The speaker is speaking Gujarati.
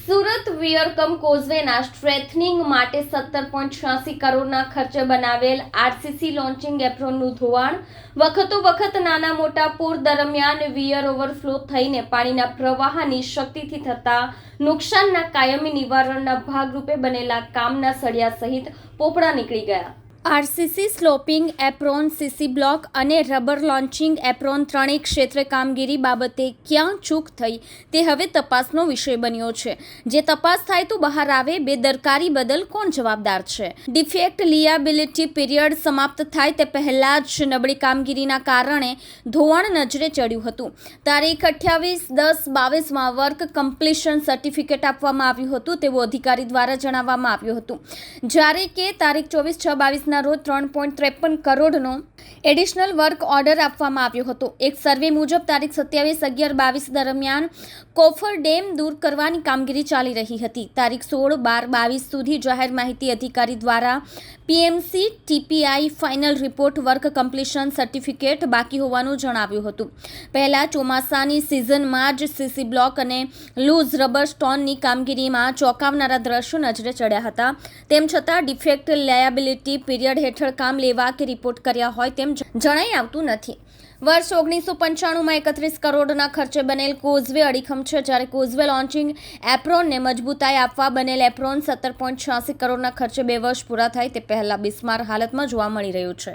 સુરત વિયરકમ કોઝવેના સ્ટ્રેથનિંગ માટે સત્તર પોઈન્ટ છ્યાસી કરોડના ખર્ચે બનાવેલ આરસીસી લોન્ચિંગ એપ્રોનનું ધોવાણ. વખતો વખત નાના મોટા પૂર દરમિયાન વિયર ઓવરફ્લો થઈને પાણીના પ્રવાહની શક્તિથી થતા નુકસાનના કાયમી નિવારણના ભાગરૂપે બનેલા કામના સળિયા સહિત પોપડા નીકળી ગયા. RCC sloping apron CC block અને રબર લોન્ચિંગ એપ્રોન ત્રણેય ક્ષેત્રે કામગીરી બાબતે ક્યાં ચૂક થઈ તે હવે તપાસનો વિષય બન્યો છે. જે તપાસ થાય તો બહાર આવે બેદરકારી બદલ કોણ જવાબદાર છે? ડિફેક્ટ લિયાબિલિટી પીરિયડ સમાપ્ત થાય તે પહેલાં જ નબળી કામગીરીના કારણે ધોવાણ નજરે ચડ્યું હતું. તારીખ અઠ્યાવીસ દસ બાવીસમાં વર્ક કમ્પ્લીશન સર્ટિફિકેટ આપવામાં આવ્યું હતું, તેવું અધિકારી દ્વારા જણાવવામાં આવ્યું હતું. જ્યારે કે તારીખ ચોવીસ છ બાવીસના રોજ ત્રણ પોઈન્ટ ત્રેપન કરોડનો એડિશનલ વર્ક ઓર્ડર આપવામાં આવ્યો હતો. એક સર્વે મુજબ તારીખ સત્યાવીસ અગિયાર બાવીસ દરમિયાન કોફર ડેમ દૂર કરવાની કામગીરી ચાલી રહી હતી. તારીખ સોળ બાર બાવીસ સુધી જાહેર માહિતી અધિકારી દ્વારા PMC TPI final report work completion certificate બાકી હોવાનું જણાવ્યું હતું. પહેલાં ચોમાસાની સિઝનમાં જ સીસી બ્લોક અને લૂઝ રબર સ્ટોનની કામગીરીમાં ચોંકાવનારા દ્રશ્યો નજરે ચડ્યા હતા. તેમ છતાં ડિફેક્ટ લાયાબિલિટી પીરિયડ હેઠળ કામ લેવા કે રિપોર્ટ કર્યા હોય તેમ જણાઈ આવતું નથી. વર્ષ ઓગણીસો પંચાણુંમાં એકત્રીસ કરોડના ખર્ચે બનેલ કોઝવે અડીખમ છે, જ્યારે કોઝવે લોન્ચિંગ એપ્રોનને મજબૂતાઈ આપવા બનેલ એપ્રોન સત્તર પોઈન્ટ છ્યાસી કરોડના ખર્ચે બે વર્ષ પૂરા થાય તે પહેલાં બિસ્માર હાલતમાં જોવા મળી રહ્યું છે.